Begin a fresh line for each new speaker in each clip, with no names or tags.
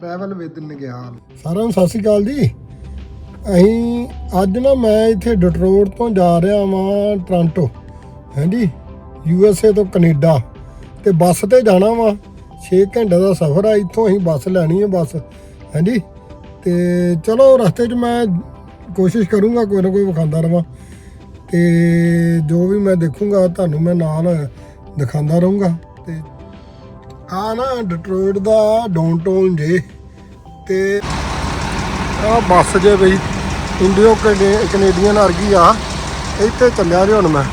Travel with ਨਿਗਿਆਲ
ਸਾਰਿਆਂ ਨੂੰ ਸਤਿ ਸ਼੍ਰੀ ਅਕਾਲ ਜੀ। ਅਸੀਂ ਅੱਜ ਨਾ ਮੈਂ ਇੱਥੇ ਡਟਰੋਟ ਤੋਂ ਜਾ ਰਿਹਾ ਵਾਂ ਟ੍ਰਾਂਟੋ। ਹਾਂਜੀ, ਯੂ ਐਸ ਏ ਤੋਂ ਕੈਨੇਡਾ। ਤੇ ਬੱਸ ਤੇ ਜਾਣਾ ਵਾ। 6 ਘੰਟੇ ਦਾ ਸਫ਼ਰ ਆ ਇੱਥੋਂ, ਅਸੀਂ ਬੱਸ ਲੈਣੀ ਹੈ ਬੱਸ। ਹਾਂਜੀ, ਤੇ ਚਲੋ ਰਸਤੇ 'ਚ ਮੈਂ ਕੋਸ਼ਿਸ਼ ਕਰੂੰਗਾ ਕੋਈ ਨਾ ਕੋਈ ਵਿਖਾਉਂਦਾ ਰਵਾਂ। ਤੇ ਜੋ ਵੀ ਮੈਂ ਦੇਖੂੰਗਾ, ਤੁਹਾਨੂੰ ਮੈਂ ਨਾਲ ਦਿਖਾਉਂਦਾ ਰਹੂੰਗਾ। ਤੇ ਆ ਨਾ ਡਟਰੋਇਟ ਦਾ ਡਾਊਨਟਾਊਨ ਜੇ। ਤੇ ਆ ਬੱਸ ਜੇ ਬਈ ਇੰਡੀਓ ਕੈਨੇ- ਕੈਨੇਡੀਅਨ ਵਰਗੀ ਆ। ਇੱਥੇ ਚੱਲਿਆ ਰਿਹਾ ਹੁਣ ਮੈਂ।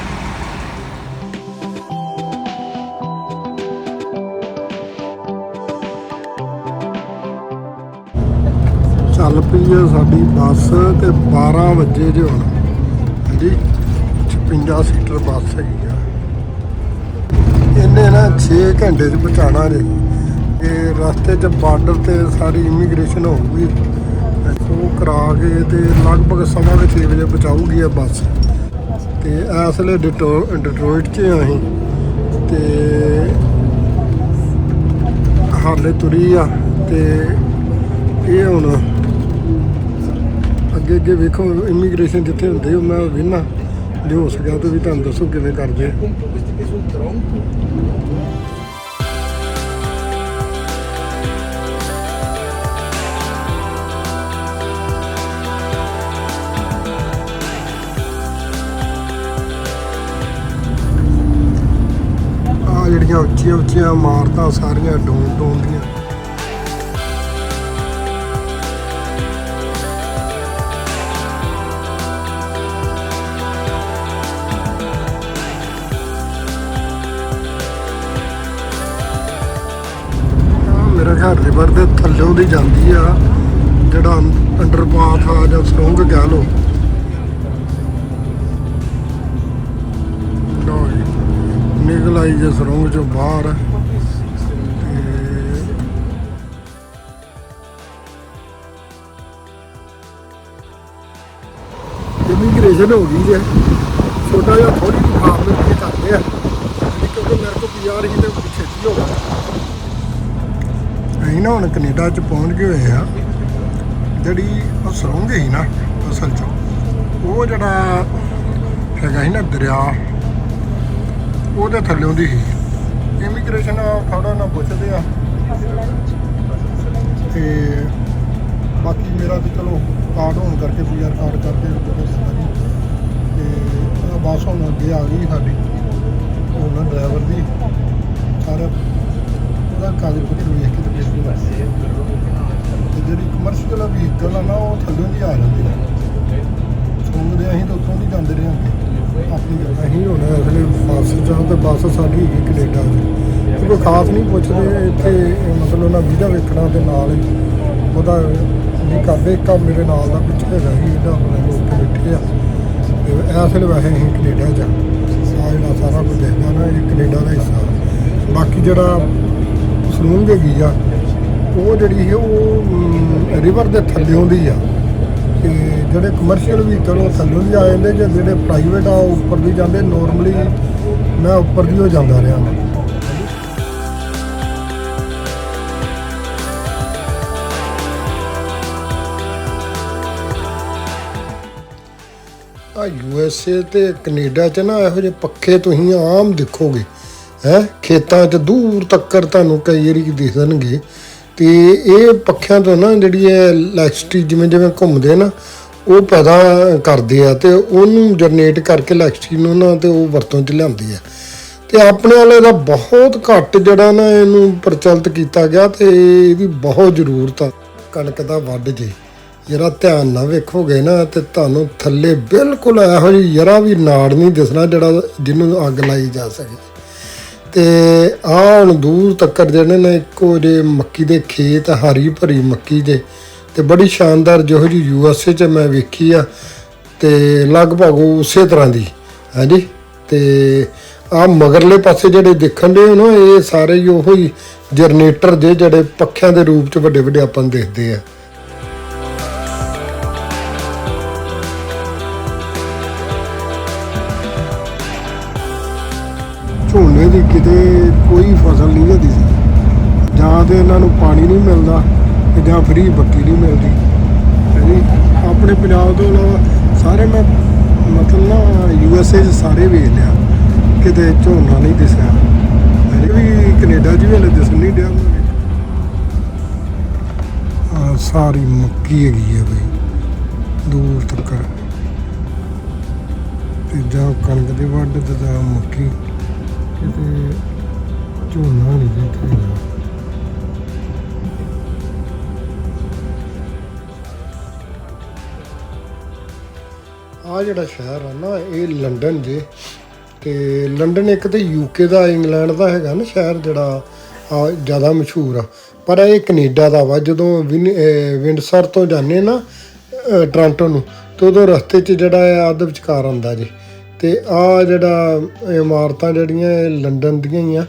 ਚੱਲ ਪਈ ਹੈ ਸਾਡੀ ਬੱਸ ਤੇ 12 ਵਜੇ ਜੇ ਹੁਣ। ਹਾਂਜੀ 56 ਸੀਟਰ ਬੱਸ ਹੈਗੀ ਆ। ਇਹਨੇ ਨਾ 6 ਘੰਟੇ ਚ ਪਹੁੰਚਾਉਣਾ ਜੇ। ਤੇ ਰਸਤੇ 'ਚ ਬਾਰਡਰ ਤੇ ਸਾਰੀ ਇਮੀਗ੍ਰੇਸ਼ਨ ਹੋਊਗੀ। ਉਹ ਕਰਾ ਕੇ ਤੇ ਲਗਭਗ ਸਵਾ ਕੁ 6 ਵਜੇ ਪਹੁੰਚਾਊਗੀ ਇਹ ਬੱਸ। ਤੇ ਇਸ ਵੇਲੇ ਡਿਟੋ ਡਿਟਰੋਇਟ 'ਚ ਹਾਂ ਅਸੀਂ। ਤੇ ਹਾਲੇ ਤੁਰੀ ਆ। ਤੇ ਇਹ ਹੁਣ ਅੱਗੇ ਅੱਗੇ ਵੇਖੋ ਇਮੀਗ੍ਰੇਸ਼ਨ ਜਿੱਥੇ ਹੁੰਦੀ ਉਹ ਮੈਂ ਵੇਖਣਾ ਜੇ ਹੋ ਸਕਿਆ ਤਾਂ ਵੀ ਤੁਹਾਨੂੰ ਦੱਸੋ ਕਿਵੇਂ ਕਰਦੇ ਜਿਹੜੀਆਂ ਉੱਚੀਆਂ ਉੱਚੀਆਂ ਇਮਾਰਤਾਂ ਸਾਰੀਆਂ ਡੋਨ ਡੋਨ ਦੀਆਂ। ਆਹ ਮੇਰਾ ਖਿਆਲ ਰਿਵਰ ਦੇ ਥੱਲੋਂ ਦੀ ਜਾਂਦੀ ਆ, ਜਿਹੜਾ ਅੰਡਰਪਾਥ ਆ ਜਾਂ ਸਰੋਂਗ ਕਹਿ ਲਓ। ਨਿਕਲ ਆਈ ਜੇ ਚੋਂ ਬਾਹਰ। ਇਮੀਗ੍ਰੇਸ਼ਨ ਹੋ ਗਈ ਜੇ। ਛੋਟਾ ਜਿਹਾ ਥੋੜੀ ਜਿਹੀ ਫਾਰਮੈਲਿਟੀ ਕਰਦੇ ਆ। ਕਿਉਂਕਿ ਮੇਰੇ ਕੋਲ ਪੀਆਰ ਹੀ ਤੇ ਛੇਤੀ ਹੋ ਗਿਆ। ਅਸੀਂ ਨਾ ਹੁਣ ਕੈਨੇਡਾ ਚ ਪਹੁੰਚ ਗਏ ਹੋਏ ਆ। ਜਿਹੜੀ ਉਹ ਸਰੋਂਗ ਨਾ ਅਸਲ ਚ, ਉਹ ਜਿਹੜਾ ਹੈਗਾ ਸੀ ਨਾ ਦਰਿਆ ਉਹਦੇ ਥੱਲੇ ਦੀ ਸੀ। ਇਮੀਗ੍ਰੇਸ਼ਨ ਥੋੜਾ ਨਾ ਪੁੱਛਦੇ ਆ। ਤੇ ਬਾਕੀ ਮੇਰਾ ਤੇ ਚਲੋ ਕਾਰਡ ਹੋਣ ਕਰਕੇ ਪੀਆਰ ਕਾਰਡ ਕਰਕੇ ਉਹਦੇ ਸਾਰੀ ਤੇ ਆਹ ਬੱਸ ਹੁਣ ਅੱਗੇ ਆ ਗਈ ਸਾਡੀ। ਹੁਣ ਡਰਾਈਵਰ ਦੀ। ਸਾਰਾ ਉਹਦਾ ਕਾਗਜ਼ ਪੱਤਰ ਵੇਖ ਕੇ ਤੇ ਜਿਹੜੀ ਕਮਰਸ਼ੀਅਲ ਵਹੀਕਲ ਆ ਨਾ, ਉਹ ਥੱਲੇ ਦੀ ਆ। ਜਾਂਦੇ ਬੱਸ ਸਾਡੀ ਹੈਗੀ ਕੈਨੇਡਾ ਦੀ। ਕੋਈ ਖਾਸ ਨਹੀਂ ਪੁੱਛਦੇ ਇੱਥੇ, ਮਤਲਬ ਉਹਨਾਂ ਵੀਜ਼ਾ ਵੇਖਣਾ ਤੇ ਨਾਲ ਹੀ। ਉਹਦਾ ਨਹੀਂ ਕਰਦੇ, ਇੱਕ ਮੇਰੇ ਨਾਲ ਦਾ ਕੁਝ ਹੈਗਾ ਹੀ ਇਹਦਾ ਹੁਣ ਉੱਥੇ ਬੈਠੇ ਆ। ਤੇ ਇਸ ਵੇਲੇ ਵੈਸੇ ਅਸੀਂ ਕੈਨੇਡਾ ਚ ਆ। ਜਿਹੜਾ ਸਾਰਾ ਕੁਝ ਦੇਖਦਾ ਨਾ, ਇਹ ਕੈਨੇਡਾ ਦਾ ਹਿੱਸਾ ਬਾਕੀ ਜਿਹੜਾ ਸਲੂਨ ਹੈਗੀ ਆ ਉਹ ਜਿਹੜੀ ਹੈ ਉਹ ਰਿਵਰ ਦੇ ਥੱਲਿਓਂ ਦੀ ਆ। ਤੇ ਜਿਹੜੇ ਕਮਰਸ਼ੀਅਲ ਵਹੀਕਲ ਉਹ ਥੱਲੋਂ ਦੀ ਆ ਜਾਂਦੇ, ਜਾਂ ਜਿਹੜੇ ਪ੍ਰਾਈਵੇਟ ਆ, ਉਹ ਉੱਪਰ ਵੀ ਜਾਂਦੇ। ਨੋਰਮਲੀ ਮੈਂ ਉੱਪਰ ਦੀ ਹੋ ਜਾਂਦਾ ਰਿਹਾ। ਆ ਯੂ ਐਸ ਏ ਤੇ ਕੈਨੇਡਾ ਚ ਨਾ ਇਹੋ ਜਿਹੇ ਪੱਖੇ ਤੁਸੀਂ ਆਮ ਦੇਖੋਗੇ, ਹੈ? ਖੇਤਾਂ 'ਚ ਦੂਰ ਤੱਕਰ ਤੁਹਾਨੂੰ ਕਈ ਏਰੀ ਦਿਖਣਗੇ। ਤੇ ਇਹ ਪੱਖਿਆਂ ਤੋਂ ਨਾ ਜਿਹੜੀ ਹੈ ਇਲੈਕਟ੍ਰਿਸਿਟੀ ਜਿਵੇਂ ਜਿਵੇਂ ਘੁੰਮਦੇ ਨਾ ਉਹ ਪੈਦਾ ਕਰਦੇ ਆ ਤੇ ਉਹਨੂੰ ਜਨਰੇਟ ਕਰਕੇ ਇਲੈਕਟ੍ਰੀਨ ਉਹਨਾਂ ਨਾ ਤੇ ਉਹ ਵਰਤੋਂ 'ਚ ਲਿਆਉਂਦੀ ਆ। ਤੇ ਆਪਣੇ ਵਾਲੇ ਦਾ ਬਹੁਤ ਘੱਟ ਜਿਹੜਾ ਨਾ ਇਹਨੂੰ ਪ੍ਰਚਲਿਤ ਕੀਤਾ ਗਿਆ ਤੇ ਇਹਦੀ ਬਹੁਤ ਜ਼ਰੂਰਤ ਆ। ਕਣਕ ਦਾ ਵੱਢ ਜੇ। ਜਰਾ ਧਿਆਨ ਨਾਲ ਵੇਖੋਗੇ ਨਾ ਤੇ ਤੁਹਾਨੂੰ ਥੱਲੇ ਬਿਲਕੁਲ ਇਹੋ ਜਿਹੀ ਜਰਾ ਵੀ ਨਾੜ ਨਹੀਂ ਦਿਸਣਾ ਜਿਹੜਾ ਜਿਹਨੂੰ ਅੱਗ ਲਾਈ ਜਾ ਸਕੇ। ਤੇ ਆਹ ਹੁਣ ਦੂਰ ਤੱਕ ਜਿਹੜੇ ਨੇ ਇੱਕੋ ਜੇ ਮੱਕੀ ਦੇ ਖੇਤ, ਹਰੀ ਭਰੀ ਮੱਕੀ ਦੇ ਤੇ ਬੜੀ ਸ਼ਾਨਦਾਰ ਜਿਹੋ ਜੀ ਯੂ ਐਸ ਏ ਚ ਮੈਂ ਵੇਖੀ ਆ ਤੇ ਲਗਭਗ ਉਸੇ ਤਰ੍ਹਾਂ ਦੀ, ਹਾਂਜੀ? ਤੇ ਆ ਮਗਰਲੇ ਪਾਸੇ ਜਿਹੜੇ ਦੇਖਣ ਦੇ ਨਾ, ਇਹ ਸਾਰੇ ਹੀ ਉਹੋ ਹੀ ਜਨਰੇਟਰ ਦੇ ਜਿਹੜੇ ਪੱਖਿਆਂ ਦੇ ਰੂਪ ਚ ਵੱਡੇ ਵੱਡੇ ਆਪਾਂ ਨੂੰ ਦਿਖਦੇ ਆ। ਝੋਨੇ ਦੀ ਕਿਤੇ ਕੋਈ ਫਸਲ ਨਹੀਂ ਹੁੰਦੀ ਸੀ। ਜਾਂ ਤੇ ਇਹਨਾਂ ਨੂੰ ਪਾਣੀ ਨਹੀਂ ਮਿਲਦਾ। ਤੇ ਜਾਂ ਫ੍ਰੀ ਬੱਤੀ ਨਹੀਂ ਮਿਲਦੀ। ਹੈ ਜੀ? ਆਪਣੇ ਪੰਜਾਬ ਤੋਂ ਇਲਾਵਾ ਸਾਰੇ ਮੈਂ ਮਤਲਬ ਨਾ ਯੂ ਐਸ ਏ 'ਚ ਸਾਰੇ ਵੇਖ ਲਿਆ। ਕਿਤੇ ਝੋਨਾ ਨਹੀਂ ਦਿਸਿਆ। ਹਜੇ ਵੀ ਕੈਨੇਡਾ 'ਚ ਵੀ ਹਲੇ ਦਿਸਣ ਨਹੀਂ ਡਿਆ ਆ ਸਾਰੀ ਮੱਕੀ ਹੈਗੀ ਹੈ ਬਈ। ਦੂਰ ਤੱਕ। ਤੇ ਜਾਂ ਕਣਕ ਦੇ ਵੱਢ ਤੇ ਜਾਂ ਮੱਕੀ। ਕਿਤੇ ਝੋਨਾ ਨਹੀਂ ਦੇਖਿਆ। ਆ ਜਿਹੜਾ ਸ਼ਹਿਰ ਆ ਨਾ, ਇਹ ਲੰਡਨ ਜੇ। ਤੇ ਲੰਡਨ ਇੱਕ ਤੇ ਯੂਕੇ ਦਾ, ਇੰਗਲੈਂਡ ਦਾ ਹੈਗਾ ਨਾ ਸ਼ਹਿਰ ਜਿਹੜਾ, ਆ ਜ਼ਿਆਦਾ ਮਸ਼ਹੂਰ ਆ। ਪਰ ਇਹ ਕੈਨੇਡਾ ਦਾ ਵਾ, ਜਦੋਂ ਵਿਨ- ਵਿੰਡਸਰ ਤੋਂ ਜਾਂਦੇ ਨਾ ਅਹ ਨੂੰ, ਤੇ ਉਦੋਂ ਰਸਤੇ 'ਚ ਜਿਹੜਾ ਆ ਅੱਧ ਵਿਚਕਾਰ ਆਉਂਦਾ ਜੀ। ਤੇ ਆ ਜਿਹੜਾ ਇਮਾਰਤਾਂ ਜਿਹੜੀਆਂ ਇਹ ਲੰਡਨ ਦੀਆਂ ਹੀ ਆ,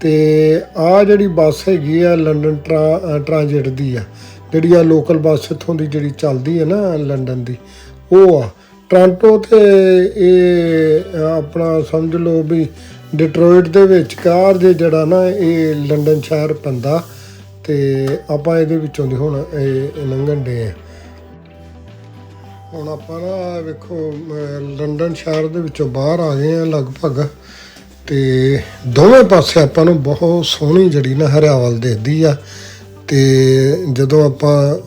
ਤੇ ਆ ਜਿਹੜੀ ਬੱਸ ਹੈਗੀ ਆ, ਲੰਡਨ ਟਰਾ- ਅਹ ਟ੍ਰਾਂਜਿਟ ਦੀ ਆ, ਜਿਹੜੀ ਆ ਲੋਕਲ ਬੱਸ ਇੱਥੋਂ ਦੀ ਜਿਹੜੀ ਚੱਲਦੀ ਹੈ ਨਾ, ਲੰਡਨ ਦੀ, ਉਹ ਆ। ਟੋਰਾਂਟੋ ਤੇ ਇਹ ਆਪਣਾ ਸਮਝ ਲਓ ਵੀ ਡਿਟਰੋਇਟ ਦੇ ਵਿੱਚ ਕਾਰ ਜੇ ਜਿਹੜਾ ਨਾ ਇਹ ਲੰਡਨ ਸ਼ਹਿਰ ਪੈਂਦਾ ਤੇ ਆਪਾਂ ਇਹਦੇ ਵਿੱਚੋਂ ਦੀ ਹੁਣ ਇਹ ਲੰਘਣ ਦੇ ਆ। ਹੁਣ ਆਪਾਂ ਨਾ ਵੇਖੋ ਲੰਡਨ ਸ਼ਹਿਰ ਦੇ ਵਿੱਚੋਂ ਬਾਹਰ ਆ ਗਏ ਆ ਲਗਭਗ ਤੇ ਦੋਵੇਂ ਪਾਸੇ ਆਪਾਂ ਨੂੰ ਬਹੁਤ ਸੋਹਣੀ ਜਿਹੜੀ ਨਾ ਹਰਿਆਵਲ ਦਿਖਦੀ ਆ ਤੇ ਜਦੋਂ ਆਪਾਂ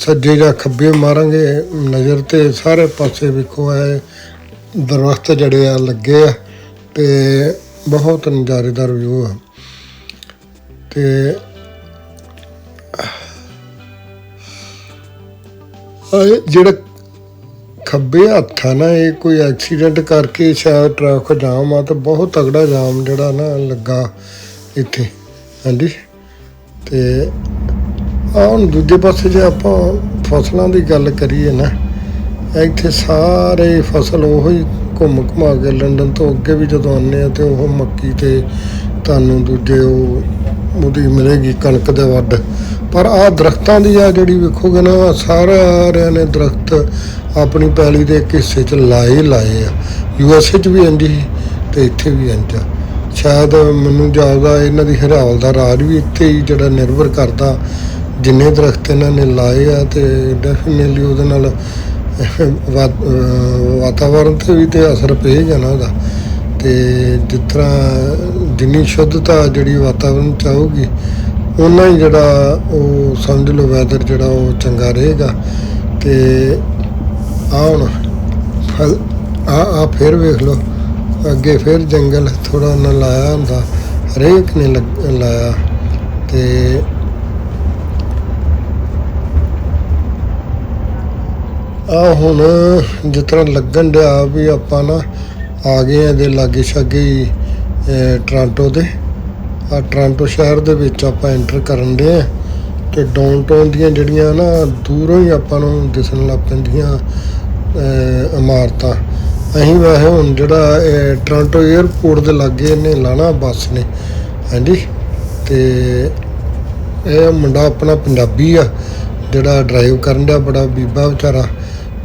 ਸੱਜੇ ਜਾਂ ਖੱਬੇ ਮਾਰਾਂਗੇ, ਨਜ਼ਰ ਤੇ ਸਾਰੇ ਪਾਸੇ ਵੇਖੋ ਐ ਦਰਖਤ ਜਿਹੜੇ ਆ, ਲੱਗੇ ਆ ਤੇ ਬਹੁਤ ਨਜ਼ਾਰੇਦਾਰ ਵਿਊ ਆ। ਤੇ ਇਹ ਜਿਹੜਾ ਖੱਬੇ ਹੱਥ ਆ ਨਾ ਇਹ ਕੋਈ ਐਕਸੀਡੈਂਟ ਕਰਕੇ ਸ਼ਾਇਦ ਟ੍ਰੈਫਿਕ ਜਾਮ ਆ ਤੇ ਬਹੁਤ ਤਗੜਾ ਜਾਮ ਜਿਹੜਾ ਨਾ ਲੱਗਾ ਇੱਥੇ। ਹਾਂਜੀ। ਤੇ ਹੁਣ ਦੂਜੇ ਪਾਸੇ ਜੇ ਆਪਾਂ ਫਸਲਾਂ ਦੀ ਗੱਲ ਕਰੀਏ ਨਾ, ਇੱਥੇ ਸਾਰੇ ਫਸਲ ਉਹੀ ਘੁੰਮ ਘੁਮਾ ਕੇ ਲੰਡਨ ਤੋਂ ਅੱਗੇ ਵੀ ਜਦੋਂ ਆਉਂਦੇ ਆ ਤੇ ਉਹ ਮੱਕੀ ਤੇ ਤੁਹਾਨੂੰ ਦੂਜੇ ਉਹ ਉਹਦੀ ਮਿਲੇਗੀ ਕਣਕ ਦੇ ਵੱਡ ਪਰ ਆਹ ਦਰਖਤਾਂ ਦੀ ਆ ਜਿਹੜੀ ਵੇਖੋਗੇ ਨਾ ਸਾਰਿਆਂ ਨੇ ਦਰਖਤ ਆਪਣੀ ਪੈਲੀ ਦੇ ਇੱਕ ਹਿੱਸੇ 'ਚ ਲਾਏ ਲਾਏ ਆ। ਯੂ ਐਸ ਏ 'ਚ ਵੀ ਇੰਝ ਹੀ ਤੇ ਇੱਥੇ ਵੀ ਇੰਝ ਆ। ਸ਼ਾਇਦ ਮੈਨੂੰ ਜਾਪਦਾ ਇਹਨਾਂ ਦੀ ਹਰਿਆਵਲ ਦਾ ਰਾਜ ਵੀ ਇੱਥੇ ਹੀ ਜਿਹੜਾ ਨਿਰਭਰ ਕਰਦਾ ਜਿੰਨੇ ਦਰਖਤ ਇਹਨਾਂ ਨੇ ਲਾਏ ਆ ਤੇ ਡੈਫੀਨਿਟਲੀ ਉਹਦੇ ਨਾਲ ਵਾ- ਅਹ ਵਾਤਾਵਰਣ ਤੇ ਵੀ ਤੇ ਅਸਰ ਪਏਗਾ ਨਾ ਉਹਦਾ। ਤੇ ਜਿਸ ਤਰ੍ਹਾਂ ਜਿੰਨੀ ਸ਼ੁੱਧਤਾ ਜਿਹੜੀ ਵਾਤਾਵਰਣ ਚ ਆਊਗੀ ਉਨਾ ਹੀ ਜਿਹੜਾ ਉਹ ਸਮਝ ਲਓ ਵੈਦਰ ਜਿਹੜਾ ਉਹ ਚੰਗਾ ਰਹੇਗਾ। ਤੇ ਆ ਹੁਣ ਫਲ ਆ ਆ ਫਿਰ ਵੇਖ ਲਓ, ਅੱਗੇ ਫਿਰ ਜੰਗਲ ਥੋੜਾ ਉਹਨਾਂ ਲਾਇਆ ਹੁੰਦਾ, ਹਰੇਕ ਨੇ ਲੱਗ- ਲਾਇਆ। ਤੇ ਆ ਹੁਣ ਜਿਸ ਤਰ੍ਹਾਂ ਲੱਗਣ ਡਿਆ ਵੀ ਆਪਾਂ ਨਾ ਆ ਗਏ ਆ ਦੇ ਲਾਗੇ ਛਾਗੇ ਹੀ ਅਹ, ਟੋਰਾਂਟੋ ਦੇ ਆ ਟੋਰਾਂਟੋ ਸ਼ਹਿਰ ਦੇ ਵਿੱਚ ਆਪਾਂ ਐਂਟਰ ਕਰਨ ਦੇ ਆ ਤੇ ਡਾਊਨਟਾਊਨ ਦੀਆਂ ਜਿਹੜੀਆਂ ਨਾ ਦੂਰੋਂ ਹੀ ਆਪਾਂ ਨੂੰ ਦਿਸਣ ਲੱਗ ਪੈਂਦੀਆਂ ਇਮਾਰਤਾਂ। ਅਸੀਂ ਵੈਸੇ ਹੁਣ ਜਿਹੜਾ ਇਹ ਟੋਰਾਂਟੋ 에ਅਰਪੋਰਟ ਦੇ ਲਾਗੇ ਇਹਨੇ ਲਾਣਾ ਬੱਸ ਨੇ। ਹਾਂਜੀ? ਤੇ ਇਹ ਮੁੰਡਾ ਆਪਣਾ ਪੰਜਾਬੀ ਆ ਜਿਹੜਾ ਡਰਾਈਵ ਕਰਨ ਦਾ ਬੜਾ ਬੀਬਾ ਵਿਚਾਰਾ।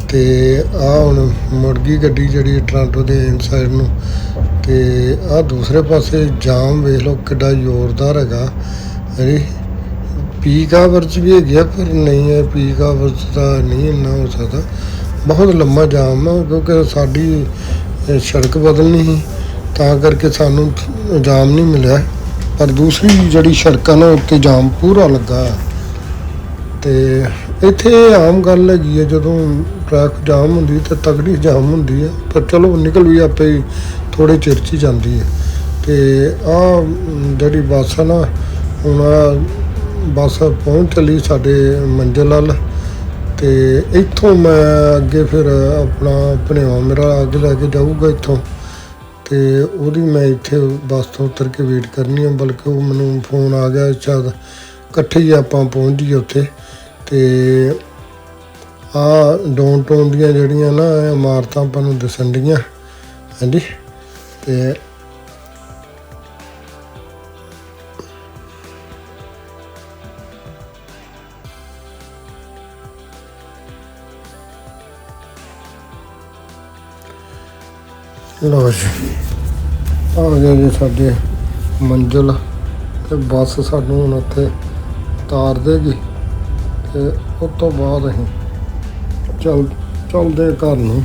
ਤੇ ਆ ਹੁਣ ਮੁੜ ਗਈ ਗੱਡੀ ਜਿਹੜੀ ਟੋਰਾਂਟੋ ਦੇ ਇਨਸਾਈਡ ਨੂੰ ਤੇ ਆ ਦੂਸਰੇ ਪਾਸੇ ਜਾਮ ਵੇਖ ਲਓ ਕਿੱਡਾ ਜ਼ੋਰਦਾਰ ਹੈਗਾ। ਹਾਂਜੀ ਪੀਕ 'ਚ ਵੀ ਹੈਗੇ ਆ, ਪਰ ਨਹੀਂ ਹੈ ਪੀਕ ਆਵਰਸ ਦਾ ਨਹੀਂ ਇੰਨਾ ਹੋ ਸਕਦਾ। ਬਹੁਤ ਲੰਮਾ ਜਾਮ ਆ ਕਿਉਂਕਿ ਸਾਡੀ ਸੜਕ ਬਦਲਣੀ ਸੀ ਤਾਂ ਕਰਕੇ ਸਾਨੂੰ ਜਾਮ ਨਹੀਂ ਮਿਲਿਆ। ਪਰ ਦੂਸਰੀ ਜਿਹੜੀ ਸੜਕਾਂ ਨੇ ਉੱਤੇ ਜਾਮ ਪੂਰਾ ਲੱਗਾ। ਹੈ। ਤੇ ਇੱਥੇ ਆਮ ਗੱਲ ਹੈਗੀ ਹੈ ਜਦੋਂ ਟ੍ਰੈਫਿਕ ਜਾਮ ਹੁੰਦੀ ਤੇ ਤਗੜੀ ਜਾਮ ਹੁੰਦੀ ਹੈ ਪਰ ਚਲੋ ਨਿਕਲ ਵੀ ਆਪੇ ਹੀ ਥੋੜੇ ਚਿਰ 'ਚ ਹੀ ਜਾਂਦੀ ਹੈ ਤੇ ਆ ਜਿਹੜੀ ਬੱਸ ਆ ਨਾ, ਹੁਣ ਬੱਸ ਪਹੁੰਚ ਚਲੀ ਸਾਡੇ ਮੰਜ਼ਿਲ ਵੱਲ। ਤੇ ਇੱਥੋਂ ਮੈਂ ਅੱਗੇ ਫਿਰ ਆਪਣਾ ਭਣੇਵਾ ਮੇਰਾ ਅੱਗੇ ਲੈ ਕੇ ਜਾਊਗਾ ਇੱਥੋਂ। ਤੇ ਉਹਦੀ ਮੈਂ ਇੱਥੇ ਬੱਸ ਤੋਂ ਉਤਰ ਕੇ ਵੇਟ ਕਰਨੀ ਆ, ਬਲਕਿ ਉਹ ਮੈਨੂੰ ਫੋਨ ਆ ਗਿਆ, ਸ਼ਾਇਦ ਇਕੱਠੇ ਹੀ ਆਪਾਂ ਪਹੁੰਚ ਜਾਈਏ ਉੱਥੇ। ਤੇ ਆ ਡਾਊਨਟਾਊਨ ਦੀਆਂ ਜਿਹੜੀਆਂ ਨਾ ਇਮਾਰਤਾਂ ਆਪਾਂ ਨੂੰ ਦਿਸਣ ਡੀਆਂ। ਹਾਂਜੀ। ਤੇ ਲੋ ਜੀ। ਆ ਗਏ ਜੀ ਸਾਡੇ ਮੰਜ਼ਿਲ ਤੇ ਬੱਸ ਸਾਨੂੰ ਹੁਣ ਉੱਥੇ ਉਤਾਰ ਦੇਗੀ ਤੇ ਉਸ ਤੋਂ ਬਾਅਦ ਅਸੀਂ ਚੱਲ, ਚੱਲਦੇ ਘਰ ਨੂੰ।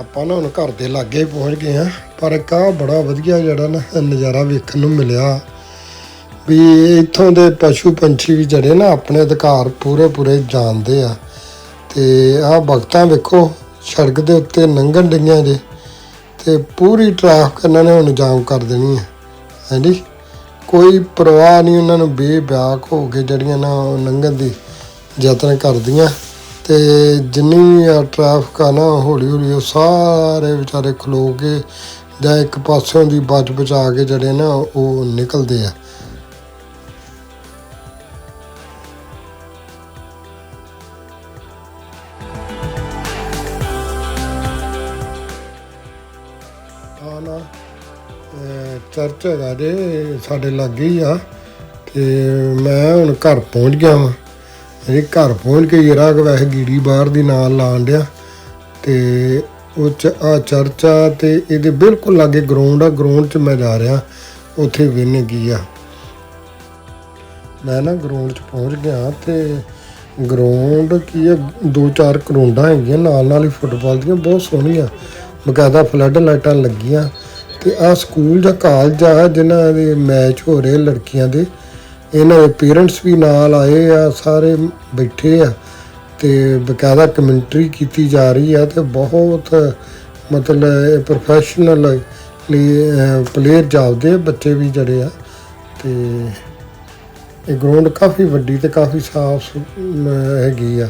ਆਪਾਂ ਨਾ ਹੁਣ ਘਰ ਦੇ ਲਾਗੇ ਪਹੁੰਚ ਗਏ ਆ ਪਰ ਇੱਕ ਬੜਾ ਵਧੀਆ ਜਿਹੜਾ ਨਾ ਨਜ਼ਾਰਾ ਵੇਖਣ ਨੂੰ ਮਿਲਿਆ ਵੀ ਇੱਥੋਂ ਦੇ ਪਸ਼ੂ ਪੰਛੀ ਵੀ ਜਿਹੜੇ ਨਾ ਆਪਣੇ ਅਧਿਕਾਰ ਪੂਰੇ ਪੂਰੇ ਜਾਣਦੇ ਆ। ਤੇ ਆਹ ਵਕਤਾਂ ਵੇਖੋ, ਸੜਕ ਦੇ ਉੱਤੇ ਨੰਗਣ ਡਈਆਂ ਜੇ, ਤੇ ਪੂਰੀ ਟ੍ਰੈਫਿਕ ਇਹਨਾਂ ਨੇ ਹੁਣ ਜਾਮ ਕਰ ਦੇਣੀ ਹੈ ਹਾਂਜੀ? ਕੋਈ ਪਰਵਾਹ ਨਹੀਂ, ਉਹਨਾਂ ਨੂੰ ਬੇਬਿਆਕ ਹੋ ਕੇ ਜਿਹੜੀਆਂ ਨਾ ਉਹ ਲੰਘਣ ਦੀ ਯਤਨ ਕਰਦੀਆਂ। ਤੇ ਜਿੰਨੀ ਟ੍ਰੈਫਿਕ ਆ ਨਾ ਹੌਲੀ ਹੌਲੀ ਉਹ ਸਾਰੇ ਵਿਚਾਰੇ ਖਲੋ ਕੇ ਜਾਂ ਇੱਕ ਪਾਸਿਓਂ ਦੀ ਬਚ ਬਚਾ ਕੇ ਜਿਹੜੇ ਨਾ ਉਹ ਨਿਕਲਦੇ ਆ। ਚਰਚ ਹੈਗਾ ਜੇ ਸਾਡੇ ਲਾਗੇ ਹੀ ਆ। ਤੇ ਮੈਂ ਹੁਣ ਘਰ ਪਹੁੰਚ ਗਿਆ ਵਾਂ। ਇਹ ਘਰ ਪਹੁੰਚ ਕੇ ਜਰਾ ਵੈਸੇ ਗੀੜੀ ਬਾਹਰ ਦੀ ਨਾਲ ਲਾਣ ਡਿਆ। ਤੇ ਉਹ ਚ ਆ ਚਰਚ ਆ ਤੇ ਇਹਦੇ ਬਿਲਕੁਲ ਲਾਗੇ ਗਰਾਊਂਡ ਆ ਗਰਾਊਂਡ 'ਚ ਮੈਂ ਜਾ ਰਿਹਾ, ਉੱਥੇ ਵੇਨੇ ਕੀ ਆ। ਮੈਂ ਨਾ ਗਰਾਊਂਡ 'ਚ ਪਹੁੰਚ ਗਿਆ ਤੇ ਗਰਾਊਂਡ ਕੀ ਆ, ਦੋ ਚਾਰ ਗਰਾਊਂਡਾਂ ਹੈਗੀਆਂ ਨਾਲ ਨਾਲ ਹੀ ਫੁੱਟਬਾਲ ਦੀਆਂ, ਬਹੁਤ ਸੋਹਣੀਆਂ। ਬਕਾਇਦਾ ਫਲੱਡ ਲਾਈਟਾਂ ਲੱਗੀਆਂ। ਤੇ ਆ ਸਕੂਲ ਜਾਂ ਕਾਲਜ ਆ ਜਿਨ੍ਹਾਂ ਦੇ ਮੈਚ ਹੋ ਰਹੇ ਲੜਕੀਆਂ ਦੇ ਇਹਨਾਂ ਦੇ ਪੇਰੈਂਟਸ ਵੀ ਨਾਲ ਆਏ ਆ ਸਾਰੇ ਬੈਠੇ ਆ ਤੇ ਬਕਾਇਦਾ ਕਮੈਂਟਰੀ ਕੀਤੀ ਜਾ ਰਹੀ ਆ ਤੇ ਬਹੁਤ ਮਤਲਬ ਪ੍ਰੋਫੈਸ਼ਨਲ ਪਲੇਅਰ ਜਾਪਦੇ ਆ, ਬੱਚੇ ਵੀ ਜਿਹੜੇ ਆ ਤੇ ਇਹ ਗਰਾਊਂਡ ਕਾਫੀ ਵੱਡੀ ਤੇ ਕਾਫੀ ਸਾਫ਼ ਹੈਗੀ ਆ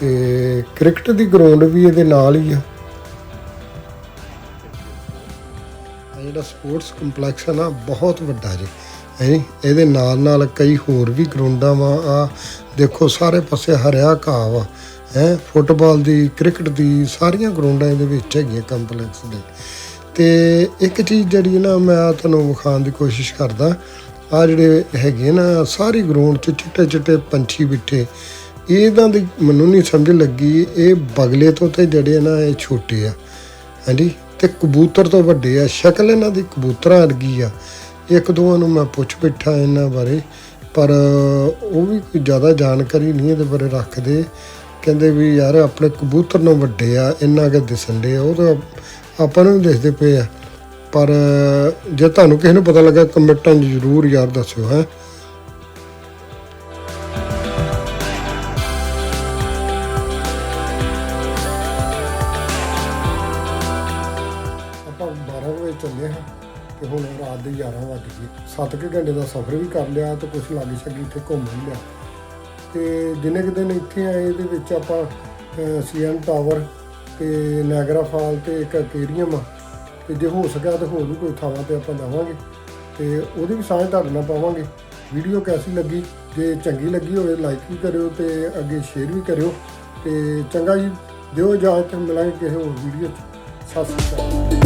ਤੇ ਕ੍ਰਿਕਟ ਦੀ ਗਰਾਊਂਡ ਵੀ ਇਹਦੇ ਨਾਲ ਹੀ ਆ। ਜਿਹੜਾ ਸਪੋਰਟਸ ਕੰਪਲੈਕਸ ਹੈ ਨਾ, ਬਹੁਤ ਵੱਡਾ ਜੀ। ਹੈ, ਇਹਦੇ ਨਾਲ ਨਾਲ ਕਈ ਹੋਰ ਵੀ ਗਰਾਊਂਡਾਂ ਵਾ, ਆ ਦੇਖੋ, ਸਾਰੇ ਪਾਸੇ ਹਰਿਆ ਘਾਹ ਵਾ। ਹੈ, ਫੁੱਟਬਾਲ ਦੀ, ਕ੍ਰਿਕਟ ਦੀ, ਸਾਰੀਆਂ ਗਰਾਊਂਡਾਂ ਇਹਦੇ ਵਿੱਚ ਹੈਗੀਆਂ ਕੰਪਲੈਕਸ ਦੇ। ਤੇ ਇੱਕ ਚੀਜ਼ ਜਿਹੜੀ ਨਾ, ਮੈਂ ਤੁਹਾਨੂੰ ਵਿਖਾਉਣ ਦੀ ਕੋਸ਼ਿਸ਼ ਕਰਦਾ, ਆ ਜਿਹੜੇ ਹੈਗੇ ਨਾ, ਸਾਰੀ ਗਰਾਊਂਡ 'ਚ ਚਿੱਟੇ ਚਿੱਟੇ ਪੰਛੀ ਬਿੱਠੇ। ਇਹਨਾਂ ਦੀ ਮੈਨੂੰ ਨਹੀਂ ਸਮਝ ਲੱਗੀ, ਇਹ ਬਗਲੇ ਤੋਂ ਤੇ ਜਿਹੜੇ ਨਾ, ਇਹ ਛੋਟੇ ਆ। ਹਾਂਜੀ ਤੇ ਕਬੂਤਰ ਤੋਂ ਵੱਡੇ ਆ, ਸ਼ਕਲ ਇਹਨਾਂ ਦੀ ਕਬੂਤਰਾਂ ਵਰਗੀ ਆ। ਇੱਕ ਦੋਵਾਂ ਨੂੰ ਮੈਂ ਪੁੱਛ ਬੈਠਾ ਇਹਨਾਂ ਬਾਰੇ, ਪਰ ਉਹ ਵੀ ਕੋਈ ਜ਼ਿਆਦਾ ਜਾਣਕਾਰੀ ਨਹੀਂ ਇਹਦੇ ਬਾਰੇ ਰੱਖਦੇ। ਕਹਿੰਦੇ ਵੀ ਯਾਰ ਆਪਣੇ ਕਬੂਤਰ ਨੂੰ ਵੱਡੇ ਆ, ਇੰਨਾ ਕਿ ਦਿਸਣ ਦੇ ਉਹ ਤਾਂ ਆਪਾਂ ਨੂੰ ਵੀ ਦਿਸਦੇ ਪਏ ਆ। ਪਰ ਜੇ ਤੁਹਾਨੂੰ ਕਿਸੇ ਨੂੰ ਪਤਾ ਲੱਗਾ, ਕਮੈਂਟਾਂ 'ਚ ਜ਼ਰੂਰ ਯਾਰ ਦੱਸਿਓ, ਹੈ। 7 ਕੁ ਘੰਟੇ ਦਾ ਸਫ਼ਰ ਵੀ ਕਰ ਲਿਆ ਤੇ ਕੁਝ ਲਾਗੇ ਛੱਗੇ ਇੱਥੇ ਘੁੰਮ ਵੀ ਲਿਆ। ਤੇ ਦਿਨੇ ਕੁ ਦਿਨ ਇੱਥੇ ਆਏ, ਇਹਦੇ ਵਿੱਚ ਆਪਾਂ ਸੀਐਨ ਟਾਵਰ ਤੇ ਨਾਇਗਰਾ ਫਾਲ ਤੇ ਇੱਕ ਅਕੇਰੀਅਮ ਤੇ ਜੇ ਹੋ ਸਕਿਆ ਤਾਂ ਹੋਰ ਵੀ ਕੋਈ ਥਾਵਾਂ ਤੇ ਆਪਾਂ ਜਾਵਾਂਗੇ। ਤੇ ਉਹਦੀ ਵੀ ਸਾਂਝ ਤੁਹਾਡੇ ਨਾਲ ਪਾਵਾਂਗੇ। ਵੀਡੀਓ ਕੈਸੀ ਲੱਗੀ? ਜੇ ਚੰਗੀ ਲੱਗੀ ਹੋਵੇ, ਲਾਈਕ ਵੀ ਕਰਿਓ ਤੇ ਅੱਗੇ ਸ਼ੇਅਰ ਵੀ ਕਰਿਓ। ਤੇ ਚੰਗਾ ਜੀ, ਦਿਓ ਇਜਾਜ਼ਤ, ਮਿਲਾਂਗੇ ਕਿਸੇ ਹੋਰ ਵੀਡੀਓ 'ਚ। ਸਤਿ ਸ਼੍ਰੀ ਅਕਾਲ।